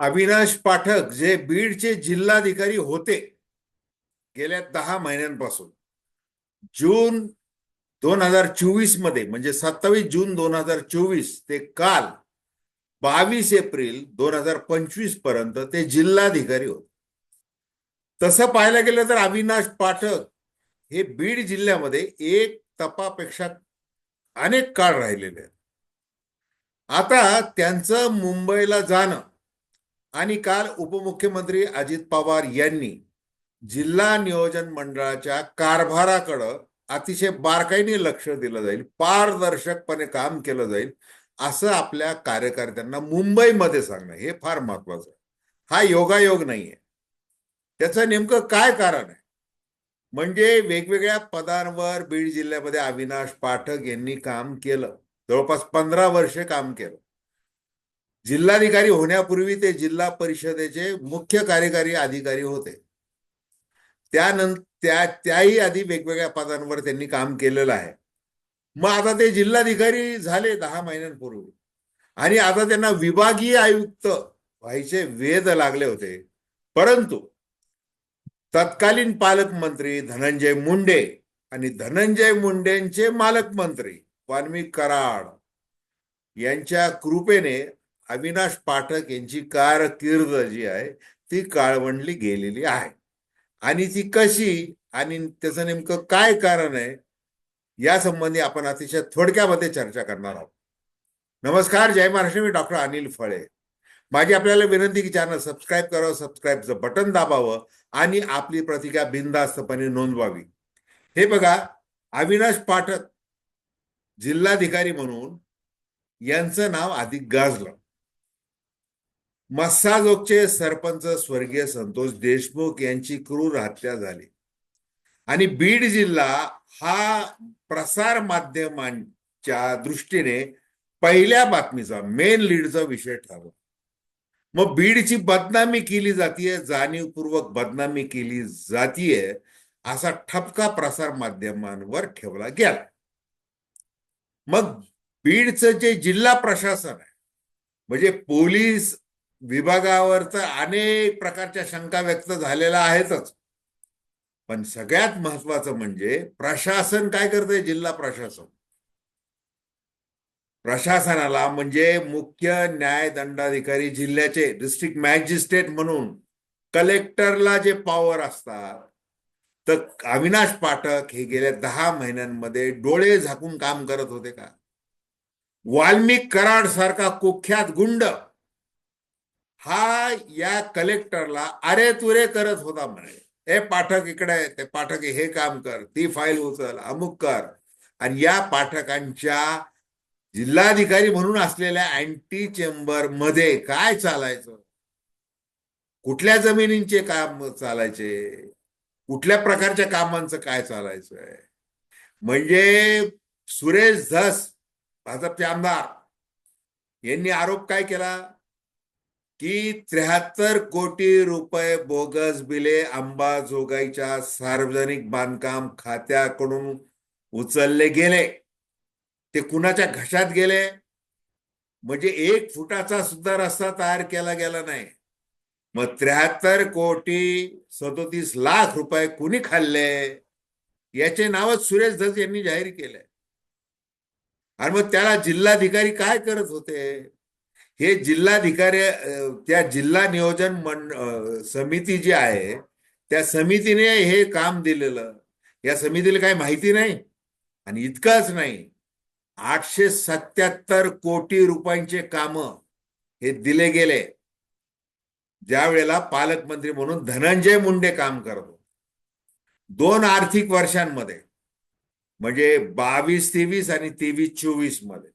अविनाश पाठक जे बीडचे जिल्हाधिकारी होते गेल्या दहा महिन्यांपासून. जून दोन हजार चोवीसमध्ये म्हणजे सत्तावीस जून दोन हजार चोवीस ते काल बावीस एप्रिल दोन हजार पंचवीसपर्यंत ते जिल्हाधिकारी होते. तसं पाहायला गेलं तर अविनाश पाठक हे बीड जिल्ह्यामध्ये एक तपापेक्षा अनेक काळ राहिलेले आहेत. आता त्यांचं मुंबईला जाणं आणि काल उपमुख्यमंत्री अजित पवार यांनी जिल्हा नियोजन मंडळाच्या कारभाराकडं अतिशय बारकाईने लक्ष दिलं जाईल पारदर्शकपणे काम केलं जाईल असं आपल्या कार्यकर्त्यांना मुंबईमध्ये सांगणं हे फार महत्वाचं आहे. हा योगायोग नाहीये. त्याचं नेमकं काय कारण आहे? म्हणजे वेगवेगळ्या पदांवर बीड जिल्ह्यामध्ये अविनाश पाठक यांनी काम केलं. जवळपास पंधरा वर्षे काम केलं. जिल्हाधिकारी होण्यापूर्वी ते जिल्हा परिषदेचे मुख्य कार्यकारी अधिकारी होते. त्यानंतर त्या त्याही आधी वेगवेगळ्या पदांवर त्यांनी काम केलेलं आहे. मग आता ते जिल्हाधिकारी झाले दहा महिन्यांपूर्वी. आणि आता त्यांना विभागीय आयुक्त व्हायचे वेध लागले होते. परंतु तत्कालीन पालकमंत्री धनंजय मुंडे आणि धनंजय मुंडेंचे मालकमंत्री वाल्मिक कराड यांच्या कृपेने अविनाश पाठक यांची कारकीर्द जी आहे ती काळवंडली गेलेली आहे. आणि ती कशी आणि त्याचं नेमकं काय कारण आहे या संबंधी आपण अतिशय थोडक्यामध्ये चर्चा करणार आहोत. नमस्कार जय महाराष्ट्र. मी डॉक्टर अनिल फळे. माझी आपल्याला विनंती की चॅनल सबस्क्राईब करावं सबस्क्राईबचं बटन दाबावं आणि आपली प्रतिक्रिया बिनधास्तपणे नोंदवावी. हे बघा अविनाश पाठक जिल्हाधिकारी म्हणून यांचं नाव अधिक गाजलं. मस्साजोगचे सरपंच स्वर्गीय संतोष देशमुख यांची क्रूर हत्या झाली. आणि बीड जिल्हा हा प्रसार माध्यमांच्या दृष्टीने पहिल्या बातमीचा मेन लीडचा विषय ठरला. मग बीडची बदनामी केली जातीये जाणीवपूर्वक बदनामी केली जातीये असा ठपका प्रसार माध्यमांवर ठेवला गेला. मग बीडचं जे जिल्हा प्रशासन आहे म्हणजे पोलीस विभागावर तर अनेक प्रकारच्या शंका व्यक्त झालेल्या आहेतच. पण सगळ्यात महत्वाचं म्हणजे प्रशासन काय करतंय? जिल्हा प्रशासन. प्रशासनाला म्हणजे मुख्य न्याय दंडाधिकारी जिल्ह्याचे डिस्ट्रिक्ट मॅजिस्ट्रेट म्हणून कलेक्टरला जे पॉवर असतात तर अविनाश पाठक हे गेल्या दहा महिन्यांमध्ये डोळे झाकून काम करत होते का? वाल्मिक कराड सारखा कुख्यात गुंड हा या कलेक्टरला अरे तुरे करत होता म्हणे. हे पाठक इकडे ते पाठक हे काम कर ती फाईल उचल अमुक कर. आणि या पाठकांच्या जिल्हाधिकारी म्हणून असलेल्या अँटी चेंबरमध्ये काय चालायचं? कुठल्या जमिनींचे काम चालायचे? कुठल्या प्रकारच्या कामांचं काय चालायचंय? म्हणजे सुरेश धस भाजपचे आमदार यांनी आरोप काय केला? की त्र्याहत्तर कोटी रुपये बोगस बिले अंबाजोगाईच्या सार्वजनिक बांधकाम खात्याकडून उचलले गेले. ते कुणाच्या घशात गेले? म्हणजे एक फुटाचा सुद्धा रस्ता तयार केला गेला नाही. मग त्र्याहत्तर कोटी सदोतीस लाख रुपये कुणी खाल्ले? याचे नावच सुरेश धस यांनी जाहीर केले आणि मग त्याला जिल्हाधिकारी काय करत होते? हे जिल्हाधिकारी त्या जिल्हा नियोजन मंड समिती जी आहे त्या समितीने हे काम दिलेलं. या समितीला काही माहिती नाही आणि इतकंच नाही. आठशे सत्याहत्तर कोटी रुपयांचे काम हे दिले गेले. ज्या वेळेला पालकमंत्री म्हणून धनंजय मुंडे काम करतो. दोन आर्थिक वर्षांमध्ये म्हणजे बावीस तेवीस आणि तेवीस चोवीसमध्ये.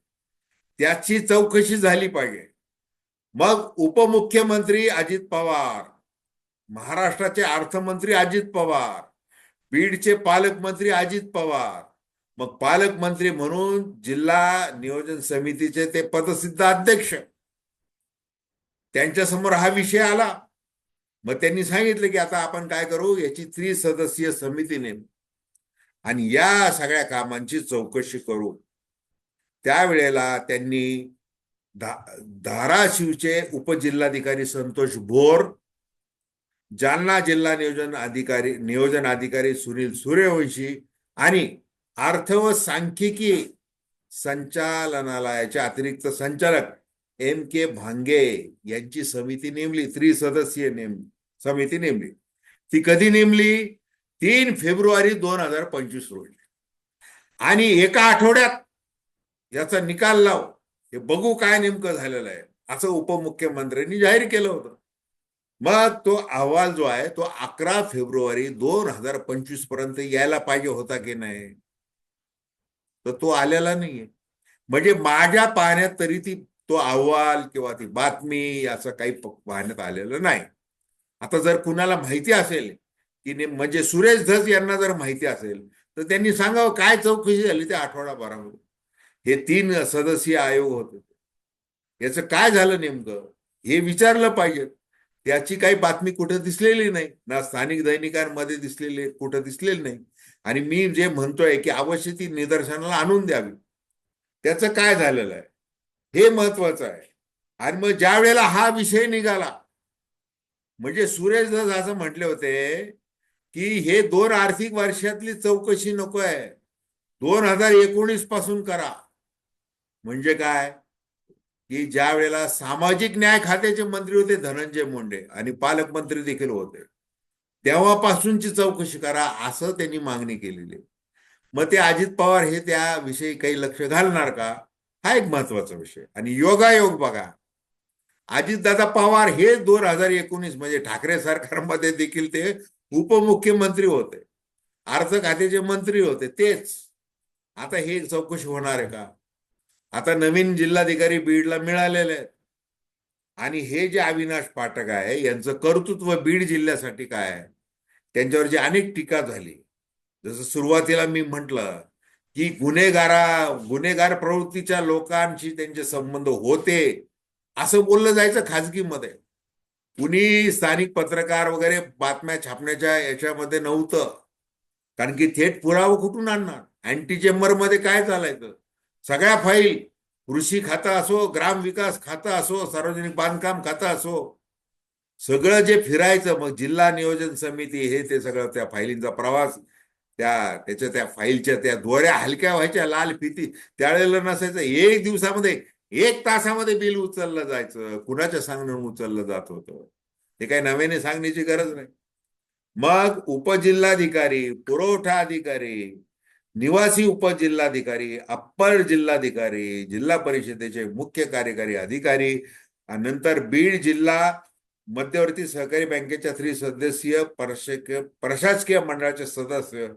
त्याची चौकशी झाली पाहिजे. मग उपमुख्यमंत्री अजित पवार महाराष्ट्राचे अर्थमंत्री अजित पवार बीडचे पालकमंत्री अजित पवार. मग पालकमंत्री म्हणून जिल्हा नियोजन समितीचे ते पदसिद्ध अध्यक्ष. त्यांच्यासमोर हा विषय आला. मग त्यांनी सांगितलं की आता आपण काय करू? याची त्रिसदस्यीय समिती नेमू. आणि या सगळ्या कामांची चौकशी करू. त्यावेळेला त्यांनी धा- धाराशिवचे उपजिल्हाधिकारी संतोष भोर जालना जिल्हा नियोजन अधिकारी नियोजन अधिकारी सुनील सूर्यवंशी आणि अर्थ व सांख्यिकी संचालनालयाचे अतिरिक्त संचालक एम के भांगे यांची समिती नेमली त्रिसदस्यीय नेम समिती नेमली. ती कधी नेमली? तीन फेब्रुवारी दोन हजार पंचवीस रोजी. आणि एका आठवड्यात याचा निकाल लाव. हे बघू काय नेमकं झालेलं आहे. असं उपमुख्यमंत्र्यांनी जाहीर केलं होतं. मग तो अहवाल जो आहे तो अकरा फेब्रुवारी दोन हजार पंचवीसपर्यंत यायला पाहिजे होता की नाही? तर तो आलेला नाहीये. म्हणजे माझ्या पाहण्यात तरी ती तो अहवाल किंवा ती बातमी असं काही पाहण्यात आलेलं नाही. आता जर कुणाला माहिती असेल की ने- म्हणजे सुरेश धस यांना जर माहिती असेल तर त्यांनी सांगावं काय चौकशी झाली त्या आठवडाभरामध्ये. हे तीन सदस्यीय आयोग होते. याचं काय झालं नेमकं? हे विचारलं पाहिजे. त्याची काही बातमी कुठं दिसलेली नाही. ना स्थानिक दैनिकांमध्ये दिसलेली कुठं दिसलेली नाही. आणि मी जे म्हणतोय की अवश्य ती निदर्शनाला आणून द्यावी. त्याचं काय झालेलं आहे? हे महत्वाचं आहे. आणि मग ज्या वेळेला हा विषय निघाला म्हणजे सुरेश दास असं म्हटले होते की हे दोन आर्थिक वर्षातली चौकशी नको आहे दोन हजार एकोणीसपासून करा. म्हणजे काय? की ज्या वेळेला सामाजिक न्याय खात्याचे मंत्री होते धनंजय मुंडे आणि पालकमंत्री देखील होते तेव्हापासूनची चौकशी करा असं त्यांनी मागणी केलेली. आहे. मग ते अजित पवार हे त्याविषयी काही लक्ष घालणार का? हा एक महत्त्वाचा विषय. आणि योगायोग बघा. अजितदादा पवार हे दोन हजार एकोणीस म्हणजे ठाकरे सरकारमध्ये देखील ते उपमुख्यमंत्री होते. अर्थ खात्याचे मंत्री होते तेच. आता हे चौकशी होणार आहे का? आता नवीन जिल्हाधिकारी बीडला मिळालेले आहेत. आणि हे जे अविनाश पाठक आहे यांचं कर्तृत्व बीड जिल्ह्यासाठी काय आहे? त्यांच्यावरची अनेक टीका झाली. जसं सुरुवातीला मी म्हटलं की गुन्हेगारा गुन्हेगार प्रवृत्तीच्या लोकांशी त्यांचे संबंध होते असं बोललं जायचं खाजगीमध्ये. कुणी स्थानिक पत्रकार वगैरे बातम्या छापण्याच्या याच्यामध्ये नव्हतं. कारण की थेट पुरावा कुठून आणणार? अँटी चेंबरमध्ये काय चालायचं? सगळ्या फाईल कृषी खातं असो ग्राम विकास खातं असो सार्वजनिक बांधकाम खातं असो सगळं जे फिरायचं मग जिल्हा नियोजन समिती हे ते सगळं त्या फाईलींचा प्रवास त्या त्याच्या त्या फाईलच्या त्या दोऱ्या हलक्या व्हायच्या लाल फिती त्यावेळेला नसायचं एक दिवसामध्ये एक तासामध्ये बिल उचललं जायचं कुणाच्या सांगण्यावर उचललं जात होतं? हे काही नव्याने सांगण्याची गरज नाही. मग उपजिल्हाधिकारी पुरवठा अधिकारी निवासी उपजिल्हाधिकारी अप्पर जिल्हाधिकारी जिल्हा परिषदेचे मुख्य कार्यकारी अधिकारी आणि नंतर बीड जिल्हा मध्यवर्ती सहकारी बँकेच्या त्रिसदस्यीय प्रशासकीय प्रशासकीय मंडळाचे सदस्य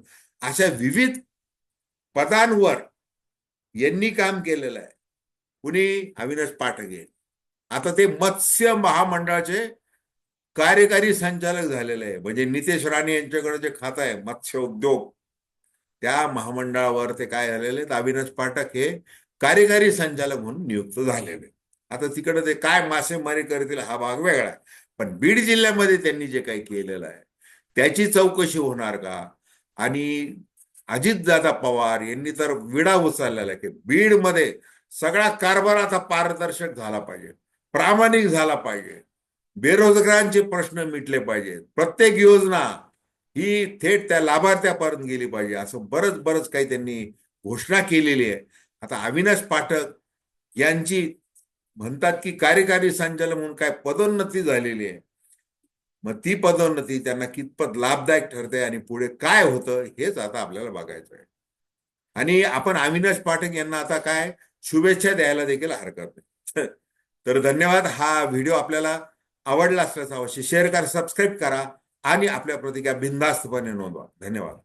अशा विविध पदांवर यांनी काम केलेलं आहे. कुणी? अविनाश पाठगे आता ते मत्स्य महामंडळाचे कार्यकारी संचालक झालेले आहे. म्हणजे नितेश राणे यांच्याकडे जे खातं आहे मत्स्य उद्योग. त्या महामंडळावर ते काय झालेले आहेत अविनाश पाठक हे कार्यकारी संचालक म्हणून नियुक्त झालेले. आता तिकडे ते काय मासेमारी करतील हा भाग वेगळा आहे. पण बीड जिल्ह्यामध्ये त्यांनी जे काही केलेलं आहे त्याची चौकशी होणार का? आणि अजितदादा पवार यांनी तर विडा उचललेला आहे की बीडमध्ये सगळा कारभार आता पारदर्शक झाला पाहिजे प्रामाणिक झाला पाहिजे. बेरोजगारांचे प्रश्न मिटले पाहिजेत. प्रत्येक योजना ही थेट त्या लाभार्थ्यापर्यंत गेली पाहिजे. असं बरंच बरंच काही त्यांनी घोषणा केलेली आहे. आता अविनाश पाठक यांची म्हणतात की कार्यकारी संचालक म्हणून काय पदोन्नती झालेली आहे. मग ती पदोन्नती त्यांना कितपत लाभदायक ठरते आणि पुढे काय होतं हेच आता आपल्याला बघायचं आहे. आणि आपण अविनाश पाठक यांना आता काय शुभेच्छा द्यायला देखील हरकत नाही. तर धन्यवाद. हा व्हिडिओ आपल्याला आवडला असल्याचा अवश्य शेअर करा सबस्क्राईब करा. आणि आपल्या प्रतिक्रिया बिनधास्तपणे नोंदवा. धन्यवाद.